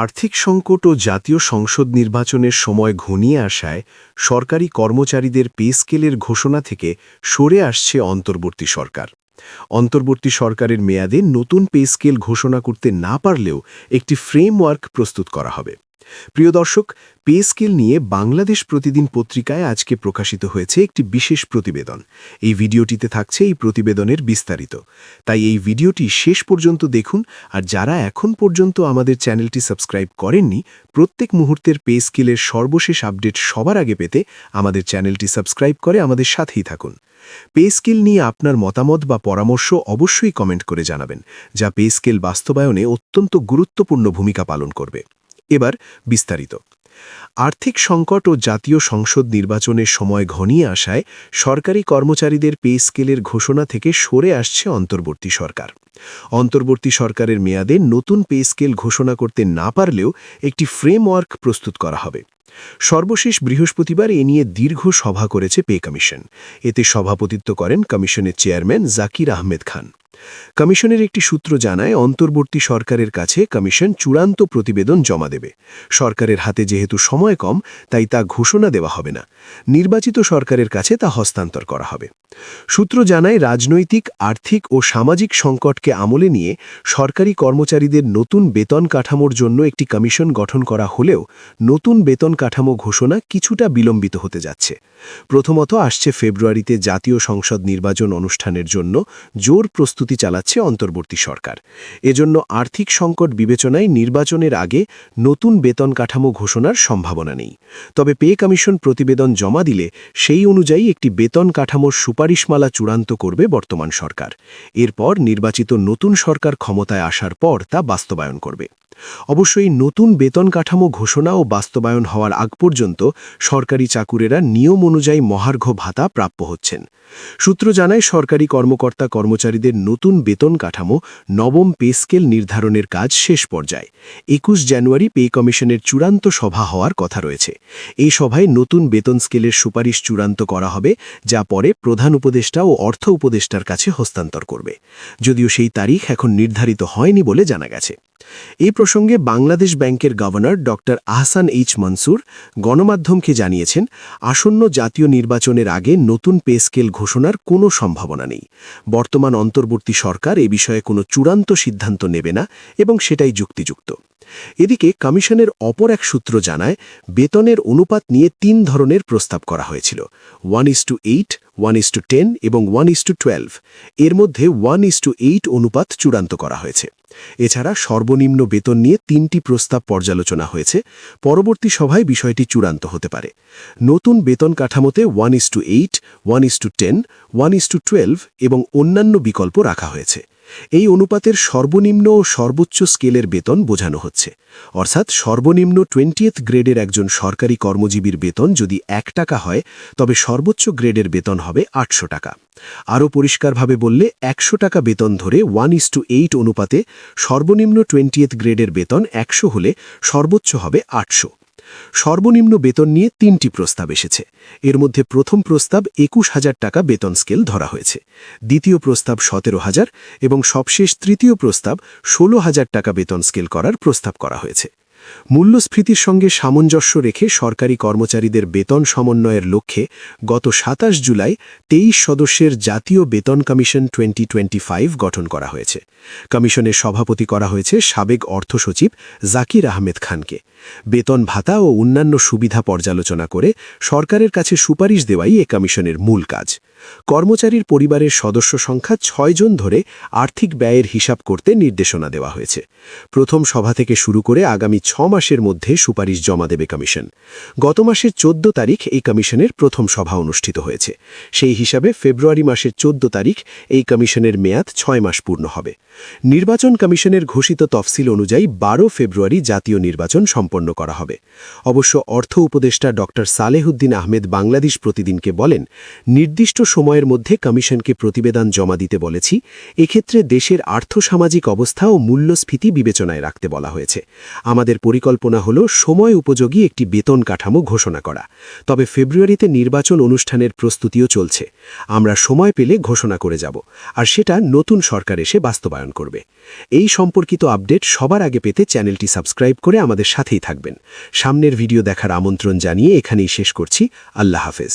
আর্থিক সংকট ও জাতীয় সংসদ নির্বাচনের সময় ঘনিয়ে আসায় সরকারি কর্মচারীদের পে স্কেলের ঘোষণা থেকে সরে আসছে অন্তর্বর্তী সরকার। অন্তর্বর্তী সরকারের মেয়াদে নতুন পে স্কেল ঘোষণা করতে না পারলেও একটি ফ্রেমওয়ার্ক প্রস্তুত করা হবে। প্রিয় দর্শক পে স্কেল নিয়ে বাংলাদেশ প্রতিদিন পত্রিকায় আজকে প্রকাশিত হয়েছে একটি বিশেষ প্রতিবেদন। এই ভিডিওটিতে থাকছে এই প্রতিবেদনের বিস্তারিত। তাই এই ভিডিওটি শেষ পর্যন্ত দেখুন আর যারা এখন পর্যন্ত আমাদের চ্যানেলটি সাবস্ক্রাইব করেননি, প্রত্যেক মুহূর্তের পে স্কেলের সর্বশেষ আপডেট সবার আগে পেতে আমাদের চ্যানেলটি সাবস্ক্রাইব করে আমাদের সাথেই থাকুন। পে স্কেল নিয়ে আপনার মতামত বা পরামর্শ অবশ্যই কমেন্ট করে জানাবেন, যা পে স্কেল বাস্তবায়নে অত্যন্ত গুরুত্বপূর্ণ ভূমিকা পালন করবে। এবার বিস্তারিত। আর্থিক সংকট ও জাতীয় সংসদ নির্বাচনের সময় ঘনিয়ে আসায় সরকারি কর্মচারীদের পে স্কেলের ঘোষণা থেকে সরে আসছে অন্তর্বর্তী সরকার। অন্তর্বর্তী সরকারের মেয়াদে নতুন পে স্কেল ঘোষণা করতে না পারলেও একটি ফ্রেমওয়ার্ক প্রস্তুত করা হবে। সর্বশেষ বৃহস্পতিবার এ নিয়ে দীর্ঘ সভা করেছে পে কমিশন। এতে সভাপতিত্ব করেন কমিশনের চেয়ারম্যান জাকির আহমেদ খান। কমিশনের একটি সূত্র জানায়, অন্তর্বর্তী সরকারের কাছে কমিশন চূড়ান্ত প্রতিবেদন জমা দেবে। সরকারের হাতে যেহেতু সময় কম, তাই তা ঘোষণা দেওয়া হবে না। নির্বাচিত সরকারের কাছে তা হস্তান্তর করা হবে। সূত্র জানায়, রাজনৈতিক, আর্থিক ও সামাজিক সংকটকে আমলে নিয়ে সরকারি কর্মচারীদের নতুন বেতন কাঠামোর জন্য একটি কমিশন গঠন করা হলেও নতুন বেতন কাঠামো ঘোষণা কিছুটা বিলম্বিত হতে যাচ্ছে। প্রথমত আসছে ফেব্রুয়ারিতে জাতীয় সংসদ নির্বাচন অনুষ্ঠানের জন্য জোর প্রস্তুতি চালাচ্ছে অন্তর্বর্তী সরকার। এজন্য আর্থিক সংকট বিবেচনায় নির্বাচনের আগে নতুন বেতন কাঠামো ঘোষণার সম্ভাবনা নেই। তবে পে কমিশন প্রতিবেদন জমা দিলে সেই অনুযায়ী একটি বেতন কাঠামোর সুপারিশমালা চূড়ান্ত করবে বর্তমান সরকার। এরপর নির্বাচিত নতুন সরকার ক্ষমতায় আসার পর তা বাস্তবায়ন করবে। অবশ্যই নতুন বেতন কাঠামো ঘোষণা ও বাস্তবায়ন হওয়ার আগ পর্যন্ত সরকারি চাকুরেরা নিয়ম অনুযায়ী মহার্ঘ ভাতা প্রাপ্য হচ্ছেন। সূত্র জানায়, সরকারি কর্মকর্তা কর্মচারীদের নতুন বেতন কাঠামো নবম পে স্কেল নির্ধারণের কাজ শেষ পর্যায়ে। একুশ জানুয়ারি পে কমিশনের চূড়ান্ত সভা হওয়ার কথা রয়েছে। এই সভায় নতুন বেতন স্কেলের সুপারিশ চূড়ান্ত করা হবে, যা পরে প্রধান উপদেষ্টা ও অর্থ উপদেষ্টার কাছে হস্তান্তর করবে। যদিও সেই তারিখ এখন নির্ধারিত হয়নি বলে জানা গেছে। এই প্রসঙ্গে বাংলাদেশ ব্যাংকের গভর্নর ড. আহসান এইচ মনসুর গণমাধ্যমকে জানিয়েছেন, আসন্ন জাতীয় নির্বাচনের আগে নতুন পে স্কেল ঘোষণার কোনো সম্ভাবনা নেই। বর্তমান অন্তর্বর্তী সরকার এ বিষয়ে কোনো চূড়ান্ত সিদ্ধান্ত নেবে না এবং সেটাই যুক্তিযুক্ত। এদিকে কমিশনের অপর এক সূত্র জানায়, বেতনের অনুপাত নিয়ে তিন ধরনের প্রস্তাব করা হয়েছিল। One is to eight, one is to ten এবং ওয়ান ইস টু টুয়েলভ। এর মধ্যে ওয়ান ইস টু এইট অনুপাত চূড়ান্ত করা হয়েছে। এছাড়া সর্বনিম্ন বেতন নিয়ে তিনটি প্রস্তাব পর্যালোচনা হয়েছে। পরবর্তী সভায় বিষয়টি চূড়ান্ত হতে পারে। নতুন বেতন কাঠামোতে one is to eight, one is to ten, one is to twelve এবং অন্যান্য বিকল্প রাখা হয়েছে। এই অনুপাতের সর্বনিম্ন ও সর্বোচ্চ স্কেলের বেতন বোঝানো হচ্ছে। অর্থাৎ সর্বনিম্ন টোয়েন্টিয়েথ গ্রেডের একজন সরকারি কর্মজীবীর বেতন যদি এক টাকা হয়, তবে সর্বোচ্চ গ্রেডের বেতন হবে আটশো টাকা। আরও পরিষ্কারভাবে বললে, একশো টাকা বেতন ধরে ওয়ান ইস টু এইট অনুপাতে সর্বনিম্ন টোয়েন্টিয়েথ গ্রেডের বেতন একশো হলে সর্বোচ্চ হবে আটশো। সর্বনিম্ন বেতন নিয়ে তিনটি প্রস্তাব এসেছে। এর মধ্যে প্রথম প্রস্তাব একুশ হাজার টাকা বেতন স্কেল ধরা হয়েছে। দ্বিতীয় প্রস্তাব সতেরো হাজার এবং সবশেষ তৃতীয় প্রস্তাব ষোলো হাজার টাকা বেতন স্কেল করার প্রস্তাব করা হয়েছে। মূল্যস্ফীতির সঙ্গে সামঞ্জস্য রেখে সরকারি কর্মচারীদের বেতন সমন্বয়ের লক্ষ্যে গত সাতাশ জুলাই তেইশ সদস্যের জাতীয় বেতন কমিশন টোয়েন্টি গঠন করা হয়েছে। কমিশনের সভাপতি করা হয়েছে সাবেক অর্থ সচিব জাকির আহমেদ খানকে। বেতন ভাতা ও অন্যান্য সুবিধা পর্যালোচনা করে সরকারের কাছে সুপারিশ দেওয়াই এ কমিশনের মূল কাজ। কর্মচারীর পরিবারের সদস্য সংখ্যা ছয়জন ধরে আর্থিক ব্যয়ের হিসাব করতে নির্দেশনা দেওয়া হয়েছে। প্রথম সভা থেকে শুরু করে আগামী মাসের মধ্যে সুপারিশ জমা দেবে কমিশন। গত মাসের চোদ্দ তারিখ এই কমিশনের প্রথম সভা অনুষ্ঠিত হয়েছে। সেই হিসাবে ফেব্রুয়ারি মাসের চোদ্দ তারিখ এই কমিশনের মেয়াদ ছয় মাস পূর্ণ হবে। নির্বাচন কমিশনের ঘোষিত তফসিল অনুযায়ী বারো ফেব্রুয়ারি জাতীয় নির্বাচন সম্পন্ন করা হবে। অবশ্য অর্থ উপদেষ্টা ড. সালেহুদ্দিন আহমেদ বাংলাদেশ প্রতিদিনকে বলেন, নির্দিষ্ট সময়ের মধ্যে কমিশনকে প্রতিবেদন জমা দিতে বলেছি। এক্ষেত্রে দেশের আর্থসামাজিক অবস্থা ও মূল্যস্ফীতি বিবেচনায় রাখতে বলা হয়েছে। আমাদের আমাদের পরিকল্পনা হল সময় উপযোগী একটি বেতন কাঠামো ঘোষণা করা। তবে ফেব্রুয়ারিতে নির্বাচন অনুষ্ঠানের প্রস্তুতিও চলছে। আমরা সময় পেলে ঘোষণা করে যাব, আর সেটা নতুন সরকার এসে বাস্তবায়ন করবে। এই সম্পর্কিত আপডেট সবার আগে পেতে চ্যানেলটি সাবস্ক্রাইব করে আমাদের সাথেই থাকবেন। সামনের ভিডিও দেখার আমন্ত্রণ জানিয়ে এখানেই শেষ করছি। আল্লাহ হাফেজ।